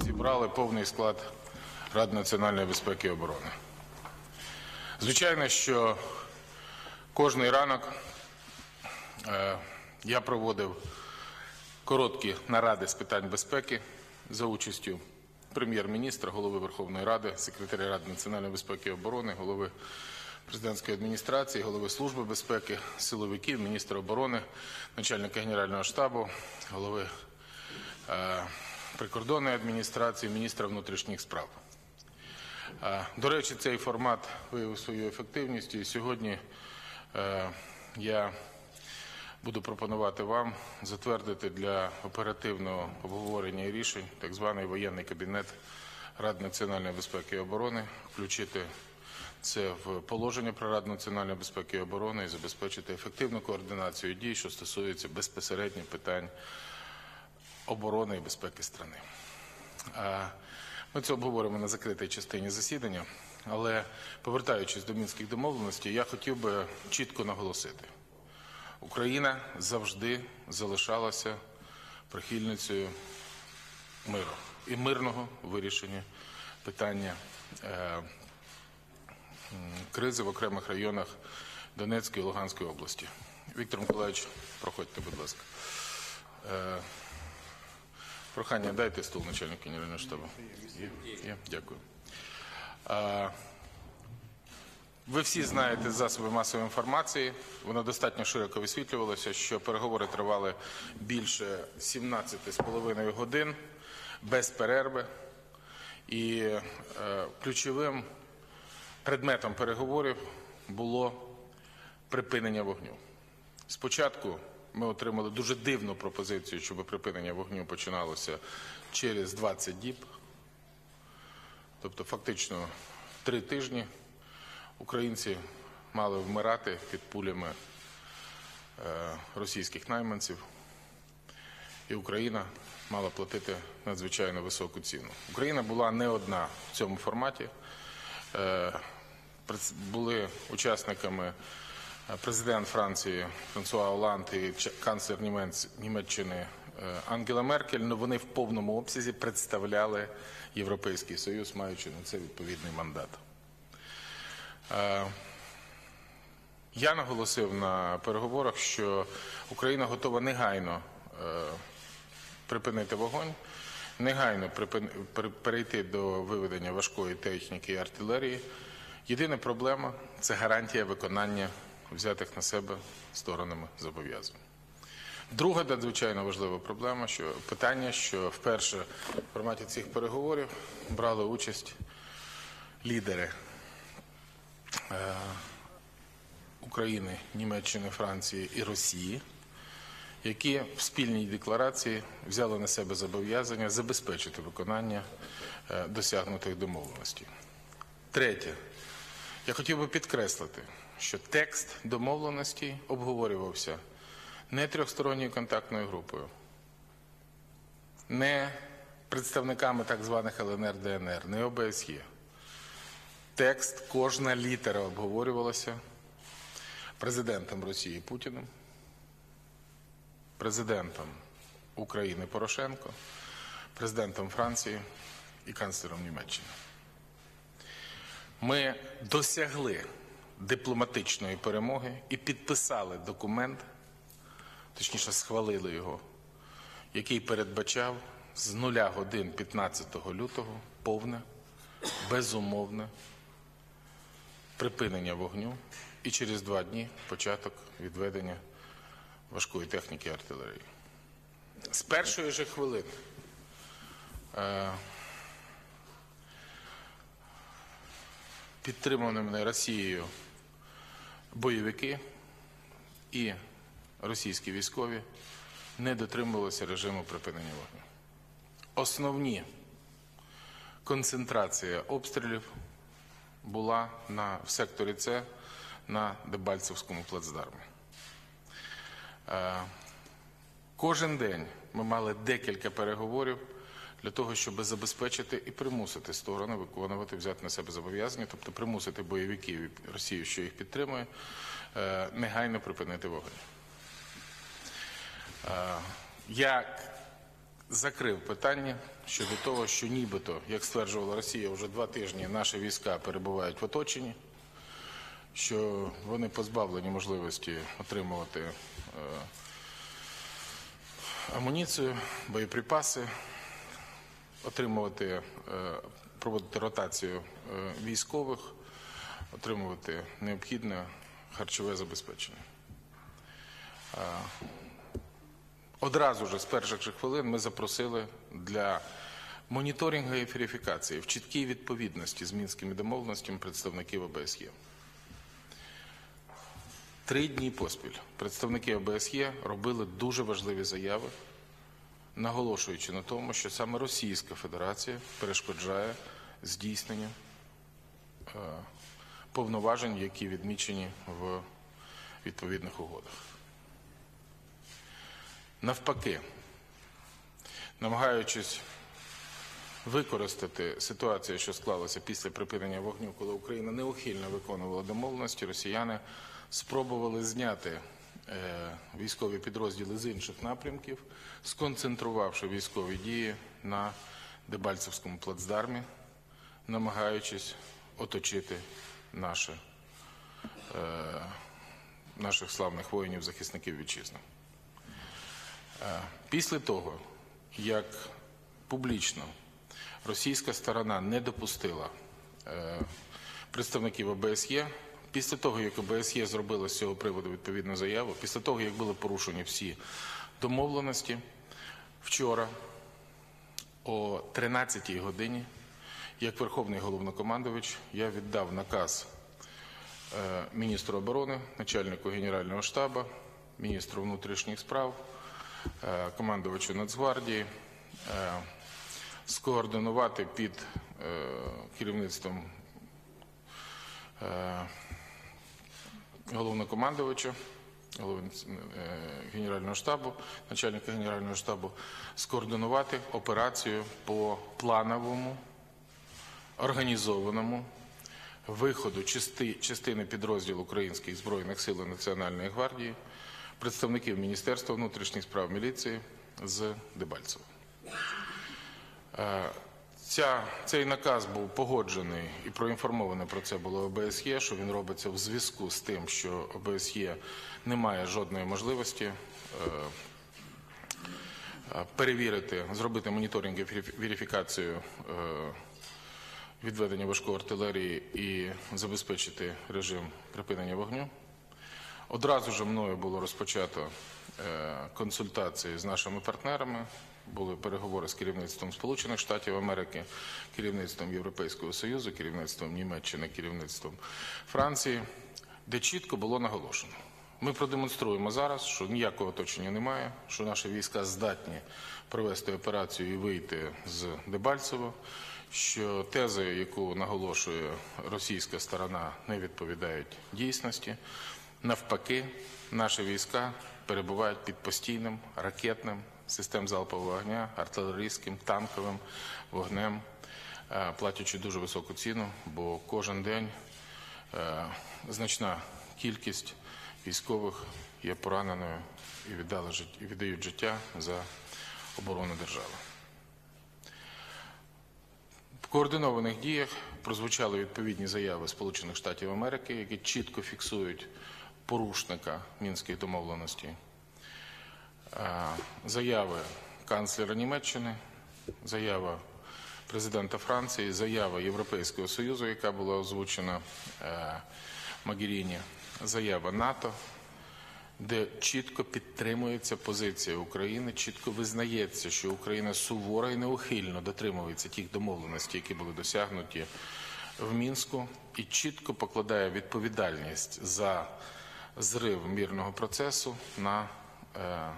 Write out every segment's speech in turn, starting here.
зібрали повний склад Ради національної безпеки і оборони. Звичайно, що кожний ранок е, я проводив короткі наради з питань безпеки за участю прем'єр-міністра, голови Верховної Ради, секретаря Ради національної безпеки і оборони, голови президентської адміністрації, голови Служби безпеки, силовиків, міністра оборони, начальника Генерального штабу, голови е, прикордонної адміністрації, міністра внутрішніх справ. До речі, цей формат виявив свою ефективність, і сьогодні е, я буду пропонувати вам затвердити для оперативного обговорення і рішень так званий воєнний кабінет Ради національної безпеки і оборони, включити це в положення про Раду національної безпеки і оборони і забезпечити ефективну координацію дій, що стосується безпосередньо питань оборони і безпеки. А, Ми це обговоримо на закритій частині засідання, але повертаючись до мінських домовленостей, я хотів би чітко наголосити: Україна завжди залишалася прихильницею миру і мирного вирішення питання е, кризи в окремих районах Донецької і Луганської області. Віктор Миколаївич, проходьте, будь ласка. Прохання, дайте стул начальнику генерального штабу. Дякую. Ви всі знаєте з засобів масової інформації, воно достатньо широко висвітлювалося, що переговори тривали більше 17,5 годин без перерви. І е, ключовим предметом переговорів було припинення вогню. Спочатку ми отримали дуже дивну пропозицію, щоб припинення вогню починалося через 20 діб, тобто фактично три тижні українці мали вмирати під пулями е, російських найманців, і Україна мала платити надзвичайно високу ціну. Україна була не одна в цьому форматі. Е, Були учасниками президент Франції Франсуа Оланд і канцлер Німеччини е, Ангела Меркель, але вони в повному обсязі представляли Європейський Союз, маючи на це відповідний мандат. Е, Я наголосив на переговорах, що Україна готова негайно е, припинити вогонь, негайно перейти до виведення важкої техніки і артилерії. Єдина проблема це гарантія виконання взятих на себе сторонами зобов'язань. Друга надзвичайно важлива проблема, що питання, що вперше в форматі цих переговорів брали участь лідери е, України, Німеччини, Франції і Росії, які в спільній декларації взяли на себе зобов'язання забезпечити виконання е, досягнутих домовленостей. Третє. Я хотів би підкреслити, що текст домовленості обговорювався не трьохсторонньою контактною групою, не представниками так званих ЛНР ДНР, не ОБСЄ. Текст, кожна літера обговорювалася президентом Росії Путіним, президентом України Порошенко, президентом Франції і канцлером Німеччини. Ми досягли дипломатичної перемоги і підписали документ, точніше, схвалили його, який передбачав з нуля годин 15 лютого повне, безумовне припинення вогню і через два дні початок відведення важкої техніки артилерії. З першої же хвилини е, підтриманими Росією бойовики і російські військові не дотримувалися режиму припинення вогню. Основні концентрація обстрілів була на, в секторі С на Дебальцевському плацдармі. Е, Кожен день ми мали декілька переговорів для того, щоб забезпечити і примусити сторони виконувати, взяти на себе зобов'язання, тобто примусити бойовиків і Росію, що їх підтримує, е, негайно припинити вогонь. Е, Як закрив питання щодо того, що нібито, як стверджувала Росія, вже два тижні наші війська перебувають в оточенні, що вони позбавлені можливості отримувати е, амуніцію, боєприпаси, отримувати, е, проводити ротацію е, військових, отримувати необхідне харчове забезпечення. Одразу ж з перших же хвилин ми запросили для моніторингу і верифікації в чіткій відповідності з мінськими домовленостями представників ОБСЄ. Три дні поспіль представники ОБСЄ робили дуже важливі заяви, наголошуючи на тому, що саме Російська Федерація перешкоджає здійсненню е, повноважень, які відмічені в відповідних угодах. Навпаки, намагаючись використати ситуацію, що склалася після припинення вогню, коли Україна неухильно виконувала домовленості, росіяни спробували зняти військові підрозділи з інших напрямків, сконцентрувавши військові дії на Дебальцевському плацдармі, намагаючись оточити наше, е, наших славних воїнів, захисників вітчизни. Після того, як публічно російська сторона не допустила е, представників ОБСЄ, після того, як ОБСЄ зробила з цього приводу відповідну заяву, після того, як були порушені всі домовленості, вчора о 13-й годині, як Верховний головнокомандувач, я віддав наказ е, міністру оборони, начальнику Генерального штабу, міністру внутрішніх справ, е, командувачу Нацгвардії е, скоординувати під керівництвом головнокомандувача, голови е, Генерального штабу, начальника Генерального штабу, скоординувати операцію по плановому, організованому виходу части, частини підрозділу Українських збройних сил Національної гвардії, представників Міністерства внутрішніх справ міліції з Дебальцева. Ця, цей наказ був погоджений і проінформовано про це було ОБСЄ, що він робиться в зв'язку з тим, що ОБСЄ не має жодної можливості е, е, перевірити, зробити моніторинг і верифі- верифікацію е, відведення важкої артилерії і забезпечити режим припинення вогню. Одразу ж мною було розпочато е, консультації з нашими партнерами. Були переговори з керівництвом Сполучених Штатів Америки, керівництвом Європейського Союзу, керівництвом Німеччини, керівництвом Франції, де чітко було наголошено. Ми продемонструємо зараз, що ніякого оточення немає, що наші війська здатні провести операцію і вийти з Дебальцево, що тези, яку наголошує російська сторона, не відповідають дійсності. Навпаки, наші війська перебувають під постійним ракетним систем залпового вогня, артилерійським, танковим вогнем, е, платячи дуже високу ціну, бо кожен день е, значна кількість військових є пораненою і віддали віддають життя за оборону держави. В координованих діях прозвучали відповідні заяви Сполучених Штатів Америки, які чітко фіксують порушника мінських домовленостей. Заяви канцлера Німеччини, заява президента Франції, заява Європейського Союзу, яка була озвучена е, Магеріні, заява НАТО, де чітко підтримується позиція України, чітко визнається, що Україна суворо і неухильно дотримується тих домовленостей, які були досягнуті в Мінську, і чітко покладає відповідальність за зрив мирного процесу на е,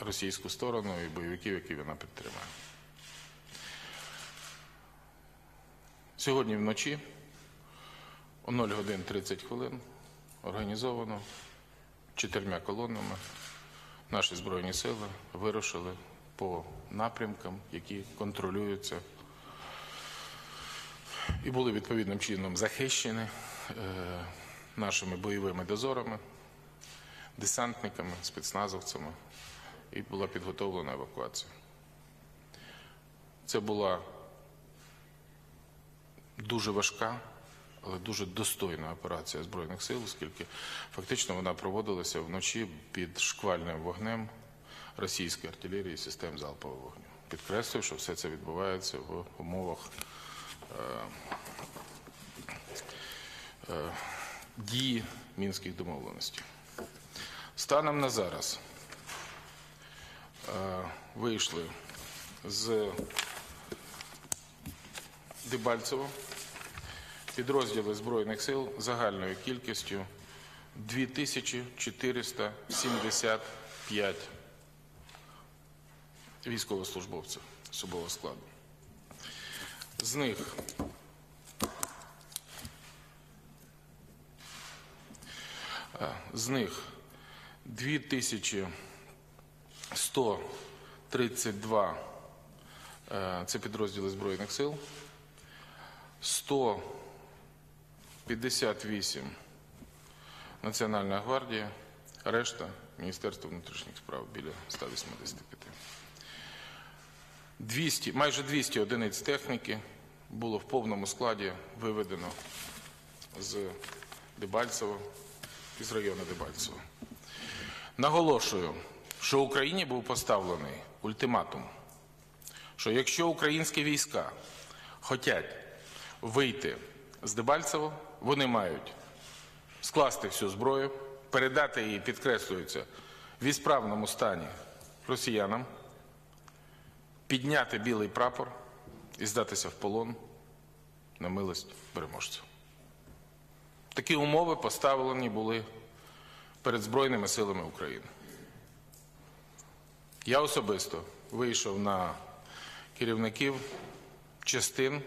російську сторону і бойовиків, які вона підтримує. Сьогодні вночі о 0 годин 30 хвилин організовано чотирма колонами наші збройні сили вирушили по напрямкам, які контролюються і були відповідним чином захищені е, нашими бойовими дозорами, десантниками, спецназовцями, і була підготовлена евакуація. Це була дуже важка, але дуже достойна операція Збройних сил, оскільки фактично вона проводилася вночі під шквальним вогнем російської артилерії систем залпового вогню. Підкреслюю, що все це відбувається в умовах дії мінських домовленостей. Станом на зараз е, Е, вийшли з Дебальцево, підрозділи Збройних сил загальною кількістю 2475 військовослужбовців особового складу. З них 2000 з них 2000 132 е, це підрозділи Збройних сил, 158 Національна гвардія, решта Міністерство внутрішніх справ біля 185. 200, майже 200 одиниць техніки було в повному складі виведено з Дебальцево із району Дебальцево. Наголошую що Україні був поставлений ультиматум, що якщо українські війська хочуть вийти з Дебальцево, вони мають скласти всю зброю, передати її, підкреслюється, в ісправному стані росіянам, підняти білий прапор і здатися в полон на милость переможців. Такі умови поставлені були перед Збройними силами України. Я особисто вийшов на керівників частин,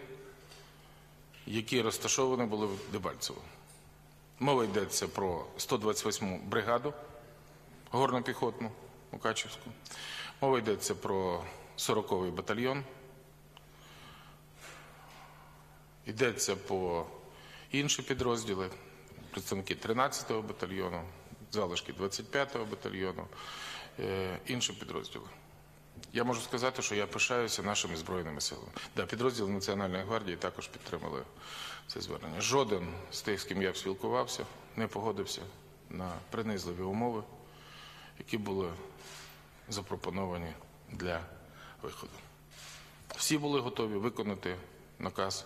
які розташовані були в Дебальцево. Мова йдеться про 128-му бригаду горно-піхотну Мукачівську. Мова йдеться про 40-й батальйон. Йдеться по інші підрозділи, представники 13-го батальйону, залишки 25-го батальйону, е, інші підрозділи. Я можу сказати, що я пишаюся нашими збройними силами. Да, підрозділи Національної гвардії також підтримали це звернення. Жоден з тих, з ким я спілкувався, не погодився на принизливі умови, які були запропоновані для виходу. Всі були готові виконати наказ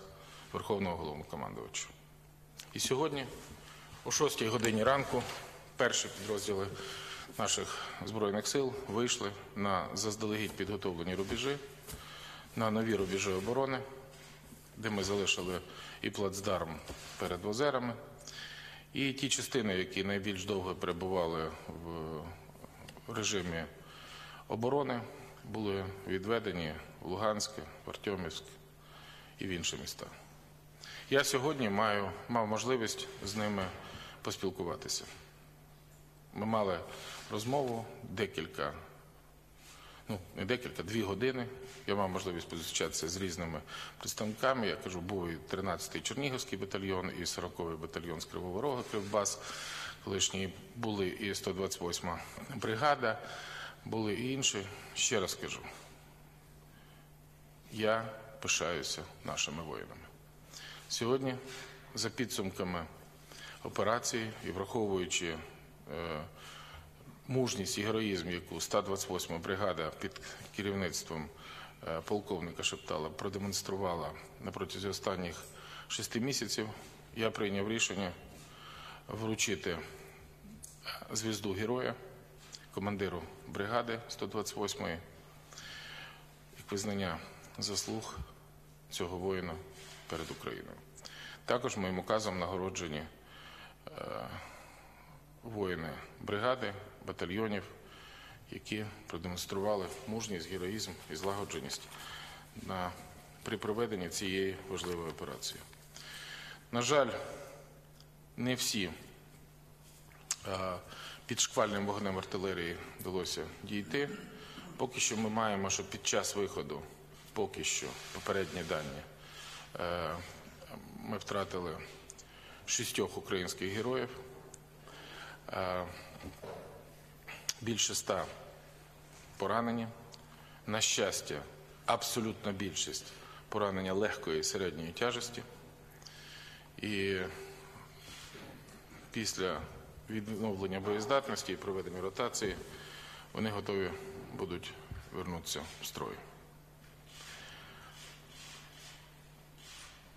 Верховного головнокомандувача. І сьогодні, о 6 годині ранку, перші підрозділи наших Збройних сил вийшли на заздалегідь підготовлені рубежі, на нові рубежі оборони, де ми залишили і плацдарм перед озерами, і ті частини, які найбільш довго перебували в режимі оборони, були відведені в Луганське, в Артемівськ і в інші міста. Я сьогодні маю, мав можливість з ними поспілкуватися. Ми мали розмову декілька, ну не декілька, дві години. Я мав можливість позустрічатися з різними представниками. Я кажу, був і 13-й Чернігівський батальйон, і 40-й батальйон з Кривого Рога, Кривбас, колишні були і 128-ма бригада, були і інші. Ще раз кажу, я пишаюся нашими воїнами. Сьогодні, за підсумками операції і враховуючи е, мужність і героїзм, яку 128 бригада під керівництвом е, полковника Шептала продемонструвала на протязі останніх шести місяців, я прийняв рішення вручити е, звізду героя командиру бригади 128-ї як визнання заслуг цього воїна перед Україною. Також моїм указом нагороджені е, воїни бригади, батальйонів, які продемонстрували мужність, героїзм і злагодженість на, при проведенні цієї важливої операції. На жаль, не всі е, під шквальним вогнем артилерії вдалося дійти. Поки що ми маємо, що під час виходу, поки що попередні дані, е, ми втратили шістьох українських героїв, е, більше ста поранені. На щастя, абсолютна більшість поранення легкої і середньої тяжесті. І після відновлення боєздатності і проведення ротації вони готові будуть вернутися в строй.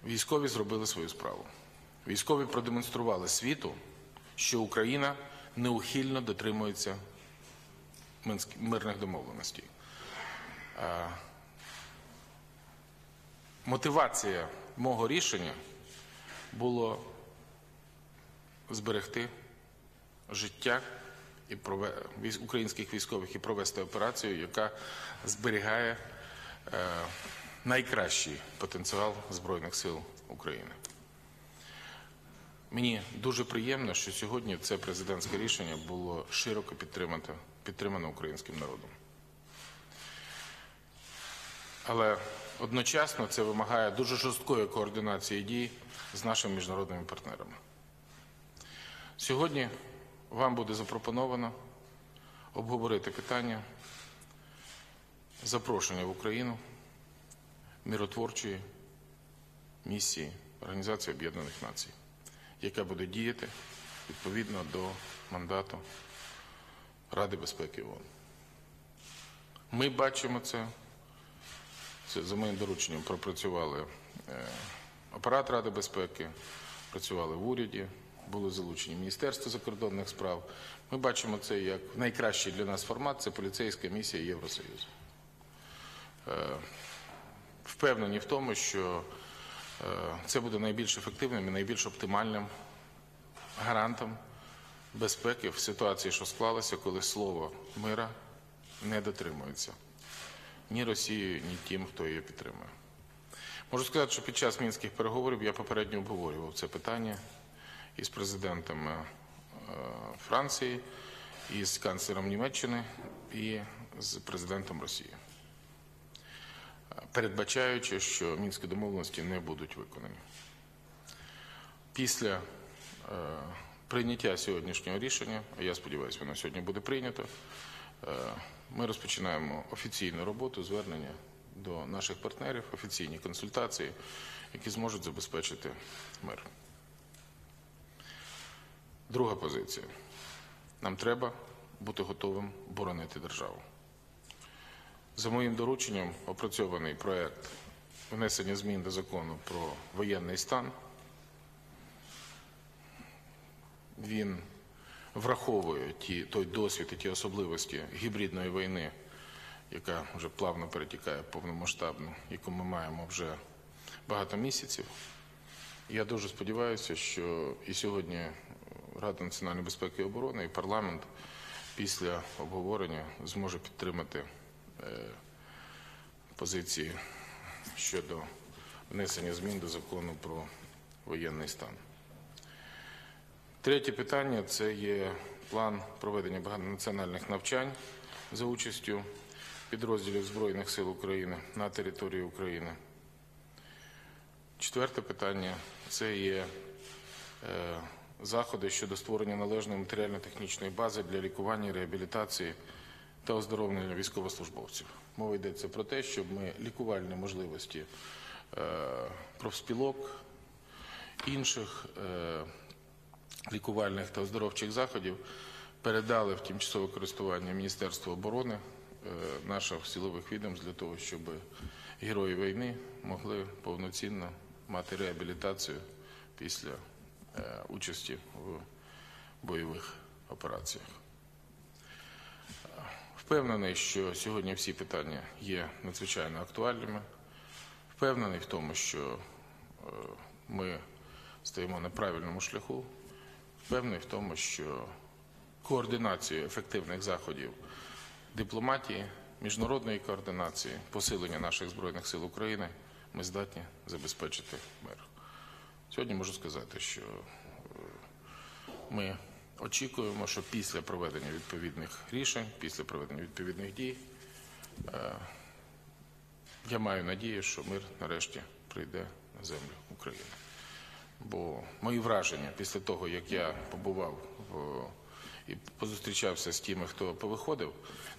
Військові зробили свою справу. Військові продемонстрували світу, що Україна неухильно дотримується мирних домовленостей. Мотивація мого рішення було зберегти життя українських військових і провести операцію, яка зберігає е, найкращий потенціал Збройних сил України. Мені дуже приємно, що сьогодні це президентське рішення було широко підтримано, підтримано українським народом. Але одночасно це вимагає дуже жорсткої координації дій з нашими міжнародними партнерами. Сьогодні вам буде запропоновано обговорити питання запрошення в Україну миротворчої місії Організації Об'єднаних Націй, яка буде діяти відповідно до мандату Ради безпеки ООН. Ми бачимо це. Це за моїм дорученням пропрацювали е, апарат Ради безпеки, працювали в уряді, були залучені Міністерство закордонних справ. Ми бачимо це як найкращий для нас формат це поліцейська місія Євросоюзу. Е, Впевнені в тому, що е, це буде найбільш ефективним і найбільш оптимальним гарантом безпеки в ситуації, що склалося, коли слово мира не дотримується ні Росією, ні тим, хто її підтримує. Можу сказати, що під час мінських переговорів я попередньо обговорював це питання із президентом е, Франції, і з канцлером Німеччини, і з президентом Росії, Е, передбачаючи, що мінські домовленості не будуть виконані. Після е, прийняття сьогоднішнього рішення, а я сподіваюся, воно сьогодні буде прийнято, е, ми розпочинаємо офіційну роботу, звернення до наших партнерів, офіційні консультації, які зможуть забезпечити мир. Друга позиція. Нам треба бути готовим боронити державу. За моїм дорученням опрацьований проект внесення змін до закону про воєнний стан. Він враховує ті, той досвід і ті особливості гібридної війни, яка вже плавно перетікає в повномасштабну, яку ми маємо вже багато місяців. Я дуже сподіваюся, що і сьогодні Рада національної безпеки і оборони і парламент після обговорення зможе підтримати е, позиції щодо внесення змін до закону про воєнний стан. Третє питання це є план проведення багатонаціональних навчань за участю підрозділів Збройних сил України на території України. Четверте питання це є е, заходи щодо створення належної матеріально-технічної бази для лікування, реабілітації та оздоровлення військовослужбовців. Мова йдеться про те, щоб ми лікувальні можливості е, профспілок, інших е, лікувальних та оздоровчих заходів передали в тимчасове користування Міністерства оборони е, наших силових відомств для того, щоб герої війни могли повноцінно мати реабілітацію після е, участі в бойових операціях. Впевнений, що сьогодні всі питання є надзвичайно актуальними. Впевнений в тому, що е, ми стоїмо на правильному шляху. Впевнений в тому, що координацію ефективних заходів дипломатії, міжнародної координації, посилення наших Збройних сил України ми здатні забезпечити мир. Сьогодні можу сказати, що е, ми очікуємо, що після проведення відповідних рішень, після проведення відповідних дій, е, я маю надію, що мир нарешті прийде на землю України. Бо мої враження після того, як я побував в, і позустрічався з тими, хто повиходив,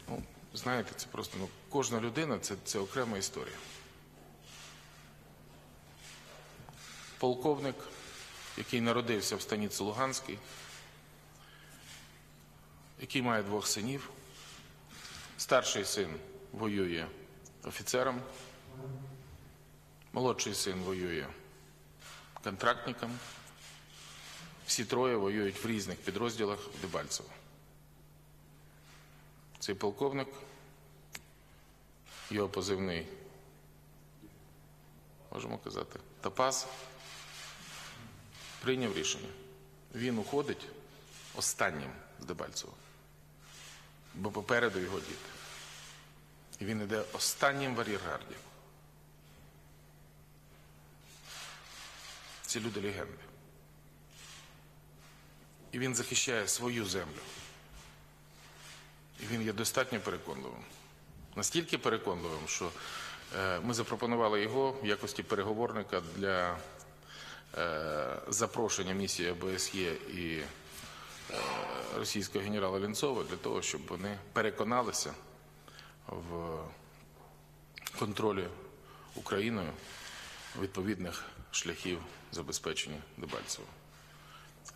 ну, знаєте, це просто ну, кожна людина це, це окрема історія. Полковник, який народився в станиці Луганській, який має двох синів. Старший син воює офіцером, молодший син воює контрактником. Всі троє воюють в різних підрозділах Дебальцево. Цей полковник, його позивний, можемо казати, Топаз, прийняв рішення. Він уходить останнім з Дебальцева, бо попереду його діти. І він йде останнім в ар'єргарді. Ці люди легенди. І він захищає свою землю. І він є достатньо переконливим. Настільки переконливим, що е, ми запропонували його в якості переговорника для е, запрошення місії ОБСЄ і е, російського генерала Лінцова для того, щоб вони переконалися в контролі Україною відповідних шляхів забезпечення Дебальцева.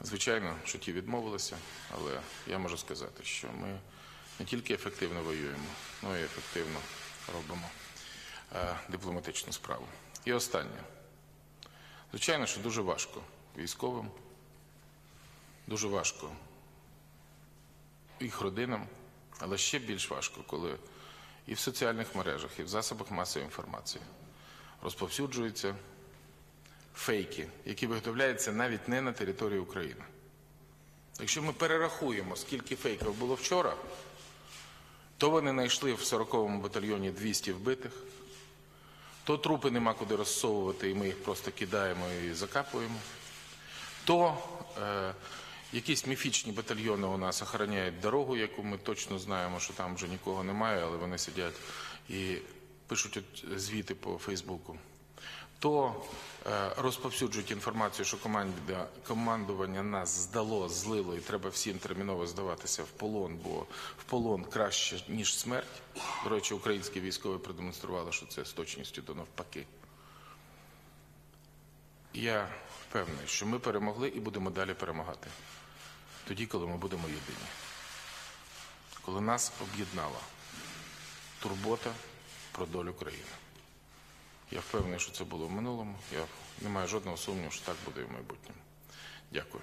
Звичайно, що ті відмовилися, але я можу сказати, що ми не тільки ефективно воюємо, але й ефективно робимо е, дипломатичну справу. І останнє. Звичайно, що дуже важко військовим, дуже важко їх родинам, але ще більш важко, коли і в соціальних мережах, і в засобах масової інформації розповсюджуються фейки, які виготовляються навіть не на території України. Якщо ми перерахуємо, скільки фейків було вчора, то вони знайшли в 40-му батальйоні 200 вбитих, то трупи нема куди розсовувати, і ми їх просто кидаємо і закапуємо, то е, якісь міфічні батальйони у нас охороняють дорогу, яку ми точно знаємо, що там вже нікого немає, але вони сидять і пишуть звіти по Фейсбуку то е, розповсюджують інформацію, що командування нас здало, злило, і треба всім терміново здаватися в полон, бо в полон краще, ніж смерть. До речі, українські військові продемонстрували, що це з точністю до навпаки. Я впевнений, що ми перемогли і будемо далі перемагати. Тоді, коли ми будемо єдині. Коли нас об'єднала турбота про долю країни. Я впевнений, що це було в минулому. Я не маю жодного сумніву, що так буде і в майбутньому. Дякую.